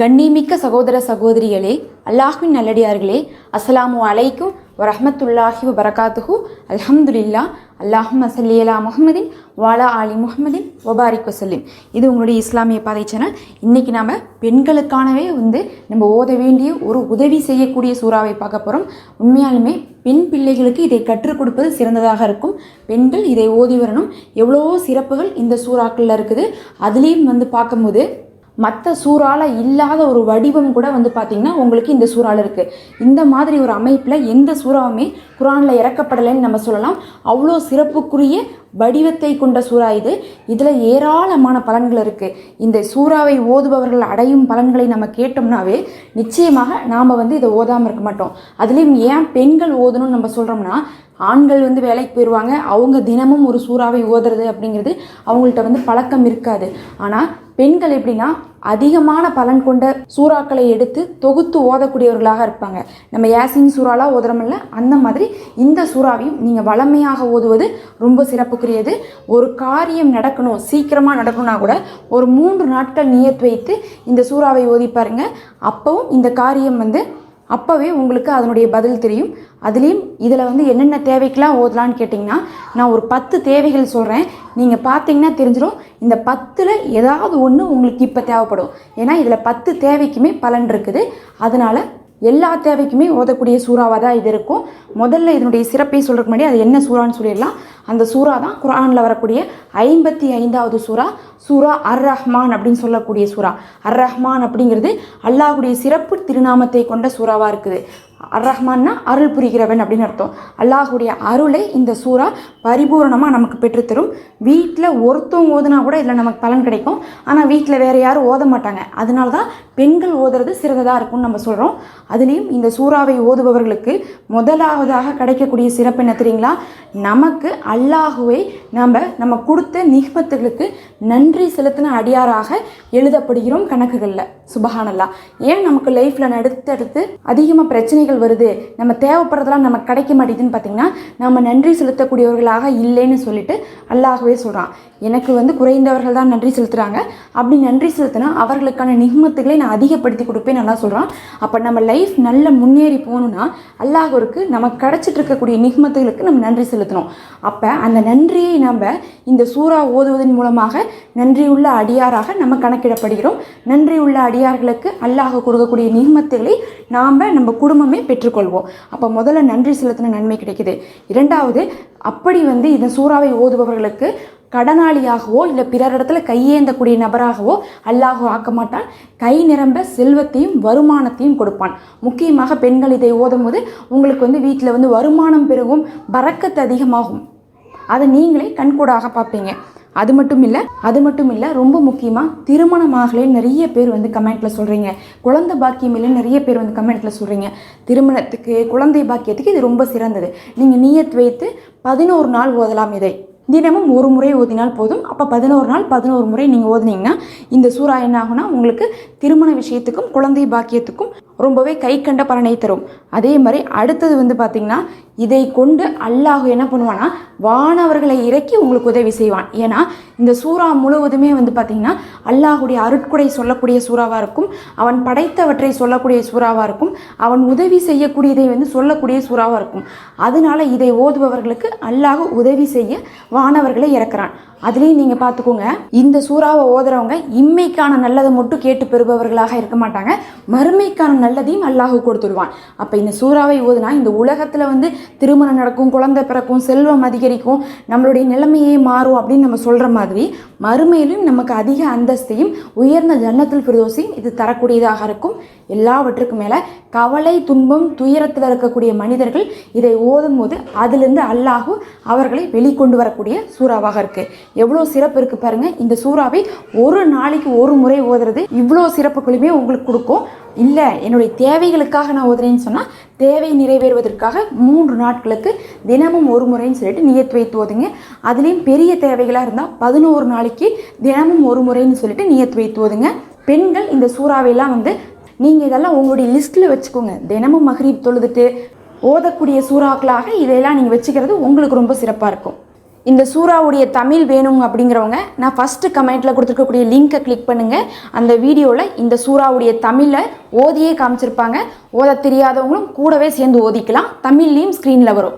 கண்ணிமிக்க சகோதர சகோதரிகளே அல்லாஹ்வின் நல்லடியார்களே அஸ்ஸலாமு அலைக்கும் வரஹமத்துல்லாஹி வரகாத்துஹு அல்ஹம்துலில்லா அல்லாஹும் அசல்லியலா முகமதின் வாலா அலி முஹம்மதின் ஒபாரிக் வசல்லிம் இது உங்களுடைய இஸ்லாமிய பாதை சேனல். இன்றைக்கி நாம் பெண்களுக்கானவே வந்து நம்ம ஓத வேண்டிய ஒரு உதவி செய்யக்கூடிய சூறாவை பார்க்க போகிறோம் உண்மையாலுமே பெண் பிள்ளைகளுக்கு இதை கற்றுக் கொடுப்பது சிறந்ததாக இருக்கும். பெண்கள் இதை ஓதி வரணும். எவ்வளோ சிறப்புகள் இந்த சூறாக்களில் இருக்குது. அதுலேயும் வந்து பார்க்கும்போது மற்ற சூறால இல்லாத ஒரு வடிவம் கூட வந்து பார்த்திங்கன்னா உங்களுக்கு இந்த சூறால் இருக்குது இந்த மாதிரி ஒரு அமைப்பில் எந்த சூறாவுமே குரானில் இறக்கப்படலைன்னு நம்ம சொல்லலாம். அவ்வளோ சிறப்புக்குரிய வடிவத்தை கொண்ட சூறா இது. இதில் ஏராளமான பலன்கள் இருக்குது இந்த சூறாவை ஓதுபவர்கள் அடையும் பலன்களை நம்ம கேட்டோம்னாவே நிச்சயமாக நாம் வந்து இதை ஓதாமல் இருக்க மாட்டோம். அதுலேயும் ஏன் பெண்கள் ஓதணும்னு நம்ம சொல்கிறோம்னா ஆண்கள் வந்து வேலைக்கு போயிடுவாங்க அவங்க தினமும் ஒரு சூறாவை ஓதுறது அப்படிங்கிறது அவங்கள்ட்ட வந்து பழக்கம் இருக்காது. ஆனால் பெண்கள் எப்படின்னா அதிகமான பலன் கொண்ட சூறாக்களை எடுத்து தொகுத்து ஓதக்கூடியவர்களாக இருப்பாங்க. நம்ம யாசின் சூறாலாம் ஓதுறோமில்ல அந்த மாதிரி இந்த சூறாவையும் நீங்கள் வளமையாக ஓதுவது ரொம்ப சிறப்புக்குரியது. ஒரு காரியம் நடக்கணும் சீக்கிரமாக நடக்கணும்னா கூட ஒரு மூன்று நாட்கள் நியத்து வைத்து இந்த சூறாவை ஓதி பாருங்கள் அப்பவும் இந்த காரியம் வந்து அப்போவே உங்களுக்கு அதனுடைய பதில் தெரியும். அதுலேயும் இதில் வந்து என்னென்ன தேவைக்கெலாம் ஓதலான்னு கேட்டிங்கன்னா நான் ஒரு பத்து தேவைகள் சொல்கிறேன் நீங்கள் பார்த்தீங்கன்னா தெரிஞ்சிடும் இந்த பத்தில் ஏதாவது ஒன்று உங்களுக்கு இப்போ தேவைப்படும். ஏன்னா இதில் பத்து தேவைக்குமே பலன் இருக்குது. அதனால் எல்லா தேவைக்குமே ஓதக்கூடிய சூறாவாக தான் இது இருக்கும். முதல்ல இதனுடைய சிறப்பை சொல்கிறதுக்கு முன்னாடி அது என்ன சூறான்னு சொல்லிடலாம். அந்த சூறா தான் குரானில் வரக்கூடிய ஐம்பத்தி ஐந்தாவது சூறா சூரா அர் ரஹ்மான் அப்படின்னு சொல்லக்கூடிய சூறா. அர் ரஹ்மான் அப்படிங்கிறது அல்லாஹுடைய சிறப்பு திருநாமத்தை கொண்ட சூறாவாக இருக்குது. அர் ரஹ்மான்னா அருள் புரிகிறவன் அப்படின்னு அர்த்தம். அல்லாஹுடைய அருளை இந்த சூறா பரிபூரணமாக நமக்கு பெற்றுத்தரும். வீட்டில் ஒருத்தவங்க ஓதுனா கூட இதில் நமக்கு பலன் கிடைக்கும். ஆனால் வீட்டில் வேறு யாரும் ஓத மாட்டாங்க. அதனால தான் பெண்கள் ஓதுறது சிறந்ததாக இருக்கும்னு நம்ம சொல்கிறோம் அதுலேயும் இந்த சூறாவை ஓதுபவர்களுக்கு முதலாவதாக கிடைக்கக்கூடிய சிறப்பு என்ன தெரியுங்களா? நமக்கு அல்லாஹுவை நம்ம நம்ம கொடுத்த நிகமத்துகளுக்கு நன்றி செலுத்தின அடியாராக எழுதப்படுகிறோம் கணக்குகளில். சுபஹானல்லா. ஏன் நமக்கு லைஃப்பில் அடுத்தடுத்து அதிகமாக பிரச்சனைகள் வருது. நம்ம தேவைப்படுறதெல்லாம் நம்ம கிடைக்க மாட்டேதுன்னு பார்த்தீங்கன்னா நம்ம நன்றி செலுத்தக்கூடியவர்களாக இல்லைன்னு சொல்லிட்டு அல்லாகவே சொல்கிறான் எனக்கு வந்து குறைந்தவர்கள் தான் நன்றி செலுத்துகிறாங்க அப்படி நன்றி செலுத்தினா அவர்களுக்கான நிகமத்துகளை நான் அதிகப்படுத்தி கொடுப்பேன் நல்லா சொல்கிறான் அப்போ நம்ம லைஃப் நல்ல முன்னேறி போகணுன்னா அல்லாஹருக்கு நமக்கு கிடச்சிட்டு இருக்கக்கூடிய நிகமத்துகளுக்கு நம்ம நன்றி செலுத்தணும். அப்போ அந்த நன்றியை நம்ம இந்த சூறா ஓதுவதன் மூலமாக நன்றியுள்ள அடியாராக நம்ம கணக்கிடப்படுகிறோம். நன்றியுள்ள அடியார்களுக்கு அல்லாஹ் கொடுக்கக்கூடிய நிகமத்துகளை நாம் நம்ம குடும்பமே பெற்றுக்கொள்வோம். அப்போ முதல்ல நன்றி செலுத்தின நன்மை கிடைக்குது. இரண்டாவது அப்படி வந்து இந்த சூறாவை ஓதுபவர்களுக்கு கடனாளியாகவோ இல்லை பிறரிடத்துல கையேந்தக்கூடிய நபராகவோ அல்லாஹோ ஆக்க மாட்டான் கை நிரம்ப செல்வத்தையும் வருமானத்தையும் கொடுப்பான். முக்கியமாக பெண்கள் இதை ஓதும் போது உங்களுக்கு வந்து வீட்டில் வந்து வருமானம் பெருகும் பறக்கத்து அதிகமாகும். அதை நீங்களே கண்கூடாக பார்ப்பீங்க. அது மட்டும் இல்லை அது மட்டும் இல்லை ரொம்ப முக்கியமாக திருமணமாகலே நிறைய பேர் வந்து கமெண்ட்டில் சொல்கிறீங்க குழந்தை பாக்கியம் நிறைய பேர் வந்து கமெண்ட்டில் சொல்கிறீங்க திருமணத்துக்கு குழந்தை பாக்கியத்துக்கு இது ரொம்ப சிறந்தது. நீங்கள் நீயத் வைத்து பதினோரு நாள் ஓதலாம் இதை. தினமும் ஒரு முறை ஓதினால் போதும். அப்போ பதினோரு நாள் பதினோரு முறை நீங்கள் ஓதுனீங்கன்னா இந்த சூறா என்ன ஆகும்னா உங்களுக்கு திருமண விஷயத்துக்கும் குழந்தை பாக்கியத்துக்கும் ரொம்பவே கை கண்ட பலனை தரும். அதே மாதிரி அடுத்தது வந்து பார்த்திங்கன்னா இதை கொண்டு அல்லாஹ் என்ன பண்ணுவான்னா வானவர்களை இறக்கி உங்களுக்கு உதவி செய்வான். ஏன்னா இந்த சூறா முழுவதுமே வந்து பார்த்திங்கன்னா அல்லாஹுடைய அருட்குடை சொல்லக்கூடிய சூறாவாக இருக்கும். அவன் படைத்தவற்றை சொல்லக்கூடிய சூறாவாக இருக்கும். அவன் உதவி செய்யக்கூடியதை வந்து சொல்லக்கூடிய சூறாவாக இருக்கும். அதனால இதை ஓதுபவர்களுக்கு அல்லாஹ் உதவி செய்ய வானவர்களை இறக்குறான். அதுலேயும் நீங்கள் பார்த்துக்கோங்க இந்த சூறாவை ஓதுறவங்க இம்மைக்கான நல்லதை மட்டும் கேட்டு பெறுபவர்களாக இருக்க மாட்டாங்க. மறுமைக்கான நல்லதையும் அல்லாஹ் கொடுத்துடுவான். அப்போ இந்த சூறாவை ஓதுனா இந்த உலகத்தில் வந்து திருமணம் நடக்கும் குழந்தை பிறக்கும் செல்வம் அதிகரிக்கும் நம்மளுடைய நிலைமையே மாறும் அப்படின்னு நம்ம சொல்கிற மாதிரி மறுமையிலும் நமக்கு அதிக அந்தஸ்தையும் உயர்ந்த ஜன்னத்தில் பிரதோசியும் இது தரக்கூடியதாக இருக்கும். எல்லாவற்றுக்கும் மேலே கவலை துன்பம் துயரத்தில் இருக்கக்கூடிய மனிதர்கள் இதை ஓதும் போது அதிலிருந்து அல்லாஹு அவர்களை வெளிக்கொண்டு வரக்கூடிய சூறாவாக இருக்குது எவ்வளோ சிறப்பு இருக்குது பாருங்கள் இந்த சூறாவை ஒரு நாளைக்கு ஒரு முறை ஓதுறது இவ்வளோ சிறப்புகளுமே உங்களுக்கு கொடுக்கும். இல்லை என்னுடைய தேவைகளுக்காக நான் ஓதுறேன்னு சொன்னால் தேவை நிறைவேறுவதற்காக மூன்று நாட்களுக்கு தினமும் ஒரு முறைன்னு சொல்லிட்டு நியத்து வைத்து ஓதுங்க. அதுலேயும் பெரிய தேவைகளாக இருந்தால் பதினோரு நாள் நாளைக்கு தினமும் ஒரு முறைன்னு சொல்லிட்டு நியத் வைத்து ஓதுங்க. பெண்கள் இந்த சூறாவையெல்லாம் வந்து நீங்கள் இதெல்லாம் உங்களுடைய லிஸ்ட்டில் வச்சுக்கோங்க. தினமும் மஹ்ரீப் தொழுதுட்டு ஓதக்கூடிய சூறாக்களாக இதையெல்லாம் நீங்கள் வச்சுக்கிறது உங்களுக்கு ரொம்ப சிறப்பாக இருக்கும். இந்த சூறாவுடைய தமிழ் வேணும் அப்படிங்கிறவங்க நான் ஃபஸ்ட்டு கமெண்ட்டில் கொடுத்துருக்கக்கூடிய லிங்கை கிளிக் பண்ணுங்கள் அந்த வீடியோவில் இந்த சூறாவுடைய தமிழை ஓதியே காமிச்சிருப்பாங்க. ஓத தெரியாதவங்களும் கூடவே சேர்ந்து ஓதிக்கலாம். தமிழ்லேயும் ஸ்க்ரீனில் வரும்.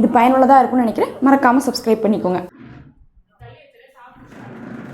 இது பயனுள்ளதாக இருக்கும்னு நினைக்கிறேன். மறக்காமல் சப்ஸ்கிரைப் பண்ணிக்கோங்க.